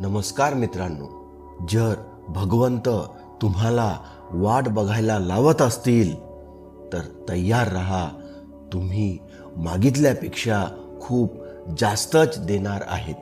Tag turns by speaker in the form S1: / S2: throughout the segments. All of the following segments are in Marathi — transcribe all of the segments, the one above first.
S1: नमस्कार मित्रांनो जर भगवंत तुम्हाला वाट बघायला लावत असतील तर तयार राहा. तुम्ही मागितल्यापेक्षा खूप जास्तच देणार आहेत.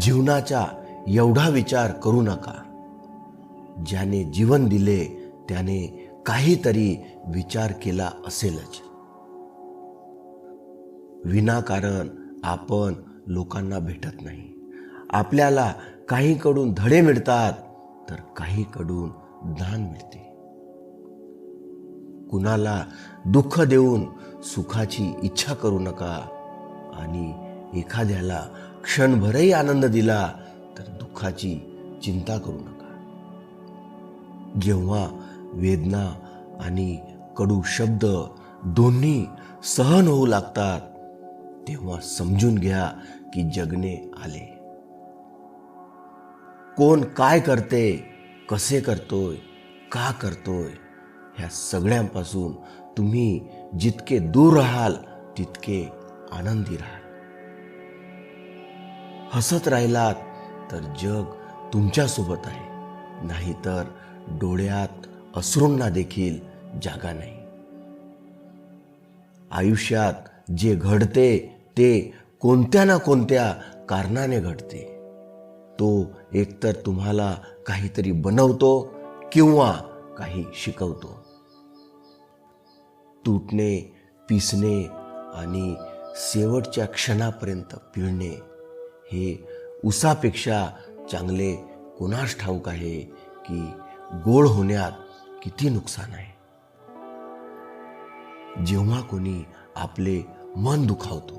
S1: जीवनाचा एवढा विचार करू नका. ज्याने जीवन दिले त्याने काहीतरी विचार केला असेलच. विनाकारण आपण लोकांना भेटत नाही. आपल्याला काहीकडून धडे मिळतात तर काहीकडून दान मिळते. कुणाला दुःख देऊन सुखाची इच्छा करू नका आणि एखाद्याला क्षणभरही आनंद दिला तर दुःखाची चिंता करू नका. जेव्हा वेदना आणि कडू शब्द दोन्ही सहन होऊ लागतात तेव्हा समजून घ्या की जगणे आले. कोण काय करते कसे करतोय का करतोय ह्या सगळ्यांपासून तुम्ही जितके दूर राहाल तितके आनंदी राहाल. हसत राहिलात तर जग तुमच्यासोबत आहे. नाहीतर डोळ्यात अश्रूंना देखील जागा नाही. आयुष्यात जे घडते ते कोणत्या ना कोणत्या कारणाने घडते. तो एकतर तुम्हाला काहीतरी बनवतो किंवा काही शिकवतो. तुटणे पिसणे आणि शेवटच्या क्षणापर्यंत पिळणे हे उसापेक्षा चांगले कोणास ठाऊक आहे की गोड होण्यात किती नुकसान आहे? जेव्हा कोणी आपले मन दुखावतो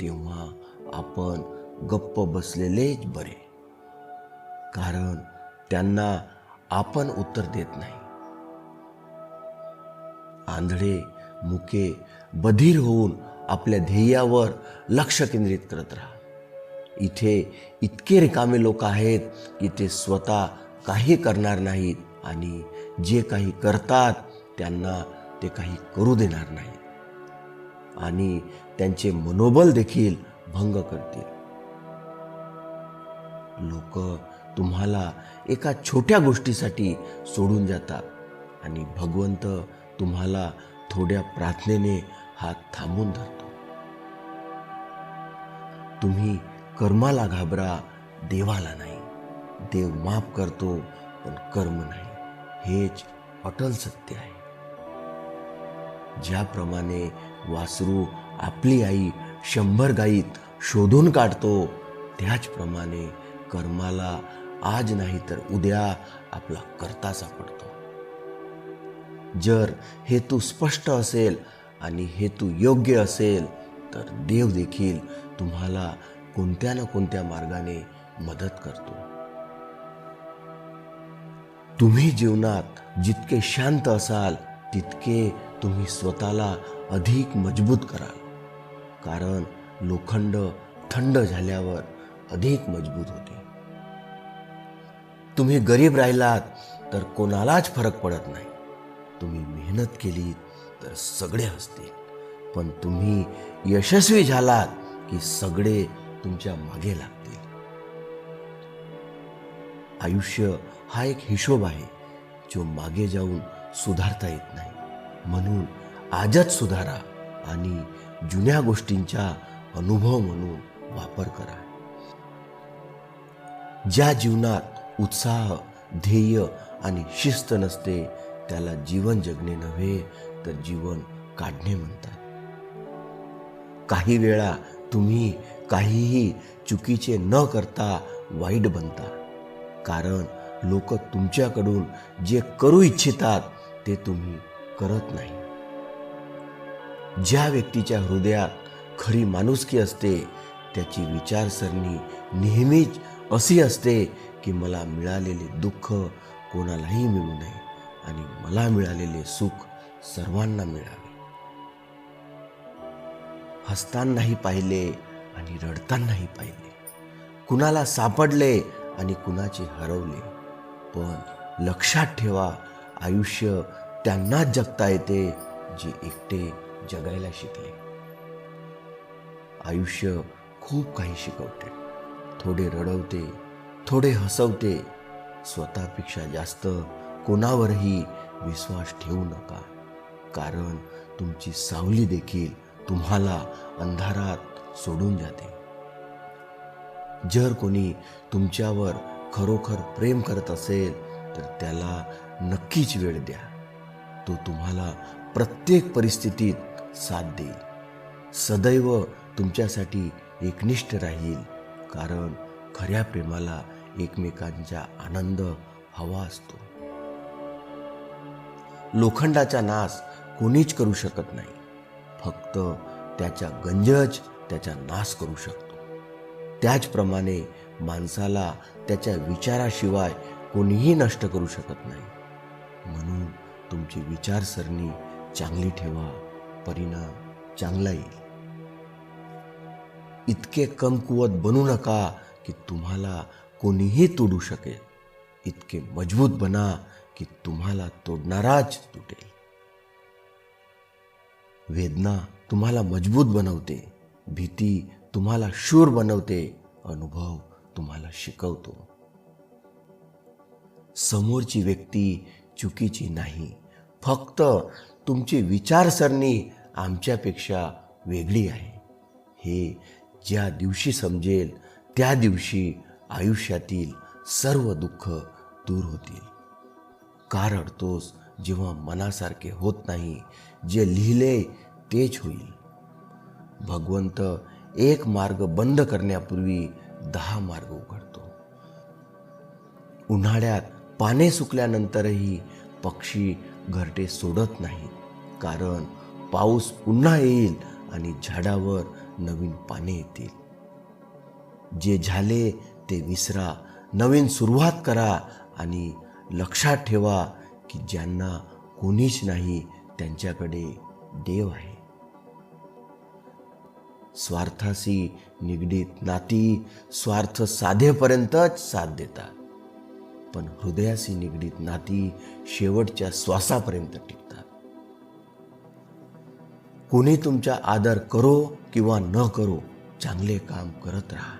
S1: तेव्हा आपण गप्प बसलेलेच बरे. कारण त्यांना आपण उत्तर देत नाही. आंधळे मुके बधीर होऊन आपल्या ध्येयावर लक्ष केंद्रित करत राहा. इथे इतके रिकामे लोक आहेत की ते स्वतः काही करणार नाहीत आणि जे काही करतात त्यांना ते काही करू देणार नाहीत. आणि त्यांचे मनोबल देखील भंग करतील. लोक तुम्हाला एका छोट्या गोष्टीसाठी सोडून जातात आणि भगवंत तुम्हाला थोड्या प्रार्थनेने हात थांबून धरतो. तुम्ही कर्माला घाबरा देवाला नाही. देव माफ करतो पण कर्म नाही. हेच अटल सत्य आहे. ज्याप्रमाणे वासरू आपली आई शंभर गाईत शोधून काढतो. त्याचप्रमाणे कर्माला आज नाही तर उद्या आपला करता सापडतो. जर हेतू स्पष्ट असेल आणि हेतू योग्य असेल तर देव देखील तुम्हाला कोणत्या ना कोणत्या मार्गाने मदत करतो. तुम्ही जीवनात जितके शांत असाल तितके तुम्ही स्वतःला अधिक मजबूत कराल. कारण लोखंड थंड झाल्यावर अधिक मजबूत होते. तुम्ही गरीब राहिलात तर कोणालाच फरक पडत नाही. तुम्ही मेहनत केली तर सगळे हसतील. पण तुम्ही यशस्वी झालात की सगळे तुमच्या मागे लागतील. आयुष्य हा एक हिशोब आहे जो मागे जाऊन सुधारता येत नाही. म्हणून आजच सुधारा आणि जुन्या गोष्टींचा अनुभव म्हणून वापर करा. ज्या जीवनात उत्साह ध्येय आणि शिस्त नसते त्याला जीवन जगणे नव्हे तर जीवन काढणे म्हणतात. काही वेळा तुम्ही काहीही चुकीचे न करता वाईट बनता कारण लोक तुमच्याकडून जे करू इच्छितात ते तुम्ही करत नाही. ज्या व्यक्तीच्या हृदयात खरी माणुसकी असते त्याची विचारसरणी नेहमीच अशी असते की मला मिळालेले दुःख कोणालाही मिळू नये आणि मला मिळालेले सुख सर्वांना मिळावे. हसतानाही पाहिले आणि रडतानाही पाहिले. कुणाला सापडले आणि कुणाचे हरवले. पण लक्षात ठेवा आयुष्य त्यांनाच जगता येते जे एकटे जगायला शिकले. आयुष्य खूप काही शिकवते. थोडे रडवते थोडे हसवते स्वतःपेक्षा जास्त कोणावरही विश्वास ठेवू नका. कारण तुमची सावली देखील तुम्हाला अंधारात सोडून जाते. जर कोणी तुमच्यावर खरोखर प्रेम करत असेल तर त्याला नक्कीच वेळ द्या. तो तुम्हाला प्रत्येक परिस्थितीत साथ देईल. सदैव तुमच्यासाठी एकनिष्ठ राहील. कारण खऱ्या प्रेमाला एकमेकांचा आनंद हवा असतो. लोखंडाचा नाश कोणीच करू शकत नाही. फक्त त्याचा गंजच त्याचा नाश करू शकतो. त्याचप्रमाणे माणसाला त्याच्या विचाराशिवाय कोणीही नष्ट करू शकत नाही. म्हणून तुमची विचारसरणी चांगली ठेवा परिणाम चांगला येईल. इतके कमकुवत बनू नका की तुम्हाला कोणीही तोडू शकेल. इतके मजबूत बना की तुम्हाला तोडणाराच तुटेल. वेदना तुम्हाला मजबूत बनवते भीती तुम्हाला शूर बनवते अनुभव तुम्हाला शिकवतो. समोरची व्यक्ती चुकीची नाही. फक्त तुमची विचारसरणी आमच्यापेक्षा वेगळी आहे. हे ज्या दिवशी समजेल त्या दिवशी आयुष्यातील सर्व दुःख दूर होतील. का रडतोस जेव्हा मनासारखे होत नाही जे लिहिले तेच होईल. भगवंत एक मार्ग बंद करण्यापूर्वी दहा मार्ग उघडतो. उन्हाळ्यात पाने सुकल्यानंतरही पक्षी घरटे सोडत नाहीत. कारण पाऊस पुन्हा येईल आणि झाडावर नवीन पाने येतील. जे झाले ते विसरा नवीन सुरुवात करा आणि लक्षात ठेवा की ज्यांना कोणीच नाही त्यांच्याकडे देव आहे. स्वार्थाशी निगडीत नाती स्वार्थ साधेपर्यंतच साथ देतात. पण हृदयाशी निगडीत नाती शेवटच्या श्वासापर्यंत टिकतात. कोणी तुमचा आदर करो किंवा न करो चांगले काम करत राहा.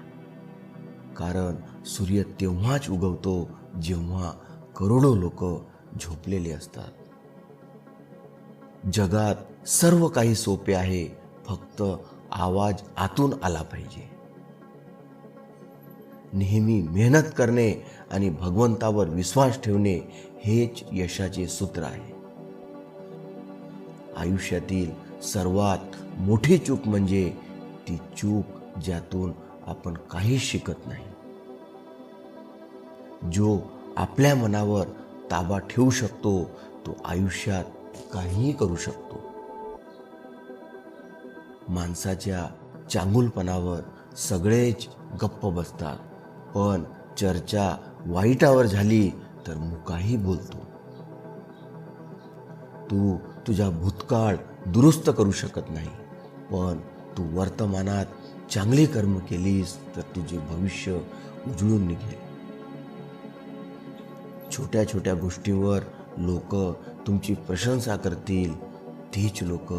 S1: कारण सूर्य तेव्हाच उगवतो जेव्हा करोडो लोक झोपलेले असतात. जगात सर्व काही सोपे आहे फक्त आवाज आतून आला पाहिजे. नेहमी मेहनत करणे आणि भगवंतावर विश्वास ठेवणे हेच यशाचे सूत्र आहे. आयुष्यातील सर्वात मोठी चूक म्हणजे ती चूक ज्यातून आपण काही शिकत नाही. जो आपल्या मनावर ताबा ठेवू शकतो तो आयुष्यात काहीही करू शकतो. माणसाच्या चांगुलपणावर सगळेच गप्प बसतात. पण चर्चा वाईटावर झाली तर मुकाही बोलतो. तू तुझा भूतकाळ दुरुस्त करू शकत नाही पण तू वर्तमानात चांगली कर्म केलीस तर तुझे भविष्य उजळून निघेल. छोट्या छोट्या गोष्टीवर लोक तुमची प्रशंसा करतील तीच लोक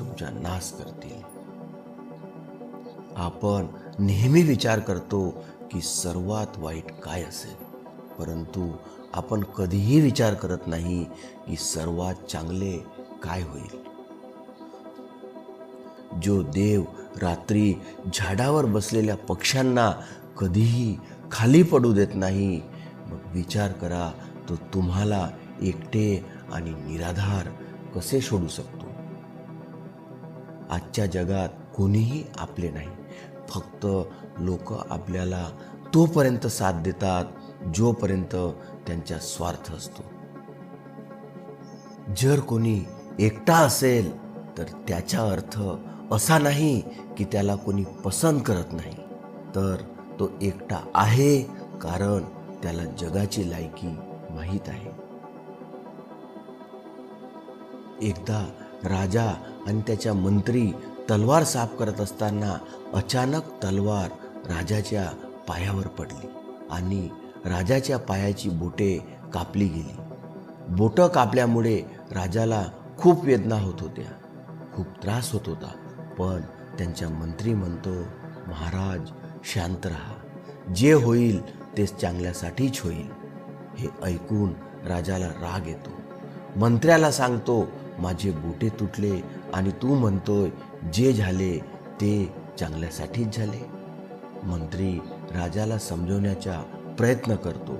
S1: तुमचा नाश करतील. आपण नेहमी विचार करतो की सर्वात वाईट काय असेल? परंतु आपण कधीही विचार करत नाही की सर्वात चांगले काय होईल. जो देव रात्री झाडावर बसलेल्या पक्ष्यांना कधीही खाली पडू देत नाही मग विचार करा तो तुम्हाला एकटे आणि निराधार कसे सोडू शकतो? आजच्या जगात कोणीही आपले नाही. फक्त लोक आपल्याला तोपर्यंत साथ देतात जोपर्यंत त्यांचा स्वार्थ असतो. जर कोणी एकटा असेल तर त्याचा अर्थ असा नाही की त्याला कोणी पसंत करत नाही. तर तो एकटा आहे कारण त्याला जगाची लायकी माहीत आहे. एकदा राजा आणि त्याच्या मंत्री तलवार साफ करत असताना अचानक तलवार राजाच्या पायावर पडली आणि राजाच्या पायाची बोटे कापली गेली. बोटं कापल्यामुळे राजाला खूप वेदना होत होत्या. खूप त्रास होत होता. पण त्यांच्या मंत्री म्हणतो महाराज शांत राहा. जे होईल ते चांगल्यासाठीच होईल. हे ऐकून राजाला राग येतो. मंत्र्याला सांगतो माझे बोटे तुटले आणि तू म्हणतोय जे झाले ते चांगल्यासाठीच झाले. मंत्री राजाला समजवण्याचा प्रयत्न करतो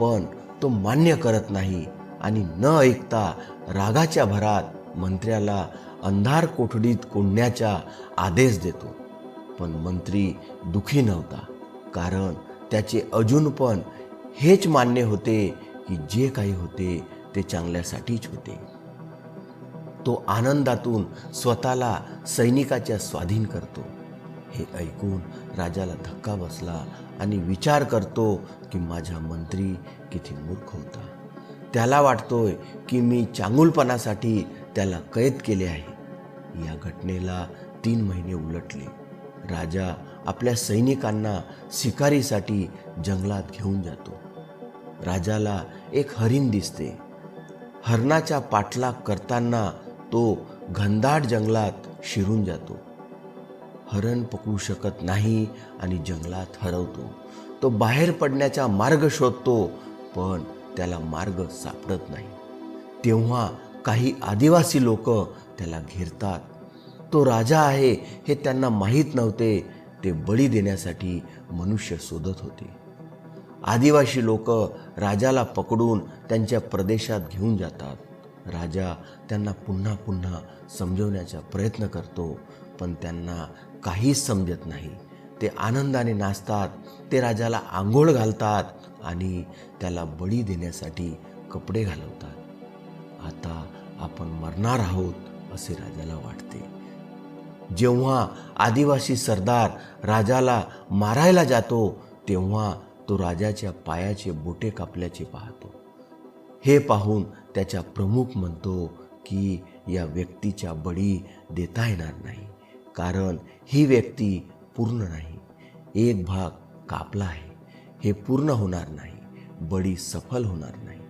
S1: पण तो मान्य करत नाही आणि न ऐकता रागाच्या भरात मंत्र्याला अंधार कोठडीत कोंडण्याचा आदेश देतो. पण मंत्री दुखी नव्हता कारण त्याचे अजून पण हेच मान्य होते की जे काही होते ते चांगल्यासाठीच होते. तो आनंदातून स्वतःला सैनिकाच्या स्वाधीन करतो. हे ऐकून राजाला धक्का बसला आणि विचार करतो की माझा मंत्री किती मूर्ख होता. त्याला वाटतोय की मी चांगुलपणासाठी त्याला कैद केले आहे. या घटनेला तीन महिने उलटले. राजा आपल्या सैनिकांना शिकारीसाठी जंगलात घेऊन जातो. राजाला एक हरिण दिसते. हरणाचा पाठलाग करताना तो घनदाट जंगलात शिरून जातो. हरण पकडू शकत नाही आणि जंगलात हरवतो. तो बाहेर पडण्याचा मार्ग शोधतो पण त्याला मार्ग सापडत नाही. तेव्हा काही आदिवासी लोक त्याला घेरतात. तो राजा आहे हे त्यांना माहीत नव्हते ते बळी देण्यासाठी मनुष्य शोधत होते. आदिवासी लोक राजाला पकडून त्यांच्या प्रदेशात घेऊन जातात. राजा त्यांना पुन्हा पुन्हा समजवण्याचा प्रयत्न करतो पण त्यांना काहीच समजत नाही. ते आनंदाने नाचतात ते राजाला आंघोळ घालतात आणि त्याला बळी देण्यासाठी कपडे घालवतात. आता आपण मरणार आहोत असे राजाला वाटते. जेव्हा आदिवासी सरदार राजाला मारायला जातो तेव्हा तो राजाच्या पायाचे बोटे कापल्याचे पाहतो. हे पाहून त्याचा प्रमुख म्हणतो की या व्यक्तीच्या बळी देता येणार नाही. कारण ही व्यक्ती पूर्ण नाही. एक भाग कापला आहे. हे पूर्ण होणार नाही. बळी सफल होणार नाही.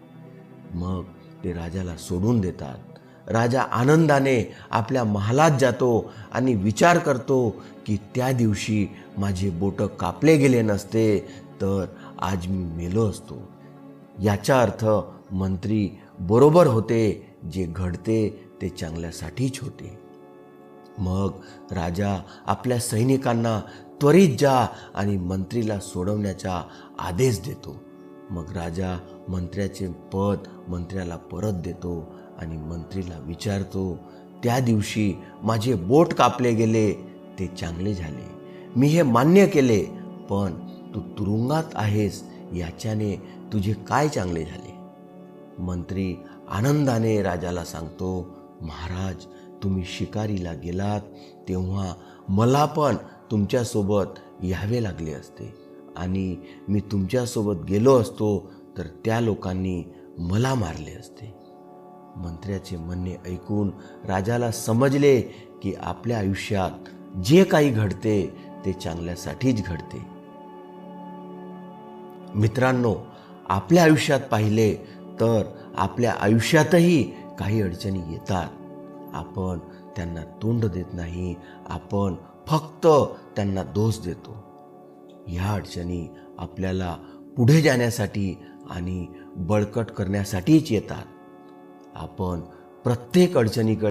S1: मग ते राजाला सोडून देतात. राजा आनंदाने आपल्या महालात जातो आणि विचार करतो की त्या दिवशी माझे बोटं कापले गेले नसते तर आज मी मेलो असतो. याचा अर्थ मंत्री बरोबर होते जे घडते ते चांगल्यासाठीच होते. मग राजा आपल्या सैनिकांना त्वरित जा आणि मंत्रीला सोडवण्याचा आदेश देतो. मग राजा मंत्र्याचे पद मंत्र्याला परत देतो आणि मंत्रीला विचारतो त्या दिवशी माझे बोट कापले गेले ते चांगले झाले. मी हे मान्य केले पण तू तुरुंगात आहेस याच्याने तुझे काय चांगले झाले? मंत्री आनंदाने राजाला सांगतो महाराज तुम्ही शिकारीला गेलात तेव्हा मला पण तुमच्यासोबत यावे लागले असते. आणि मी तुमच्यासोबत गेलो असतो तर त्या लोकांनी मला मारले असते. मंत्र्याचे म्हणणे ऐकून राजाला समजले की आपल्या आयुष्यात जे काही घडते ते चांगल्यासाठीच घडते. मित्रांनो आपल्या आयुष्यात पाहिले तर आपल्या आयुष्यातही काही अडचणी येतात. आपण त्यांना तोंड देत नाही. आपण फक्त त्यांना दोष देतो. ह्या अडचणी आपल्याला पुढे जाण्यासाठी आणि बळकट करण्यासाठीच येतात. आपण प्रत्येक अडचणीकडे